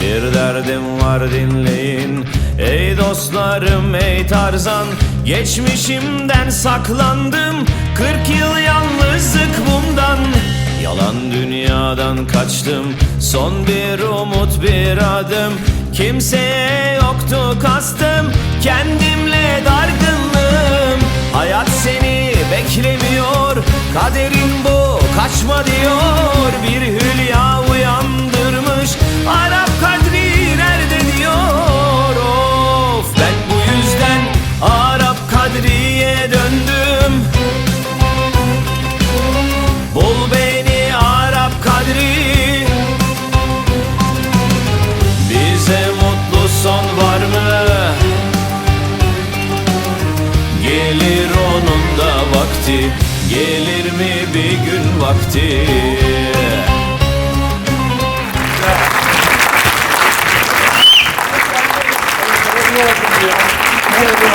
derdim var dinleyin. Ey dostlarım ey Tarzan Geçmişimden saklandım. 40 yıl yalnızlık bundan. Yalan dünyadan kaçtım. Son bir umut bir adım. Kimseye yoktu kastım. Kendimle dargınlığım. Hayat seni beklemiyor. Kaderin bu kaçma diyor döndüm Bul beni Arap Kadri Bize mutlu son var mı? Gelir onun da vakti Gelir mi bir gün vakti? Yeah.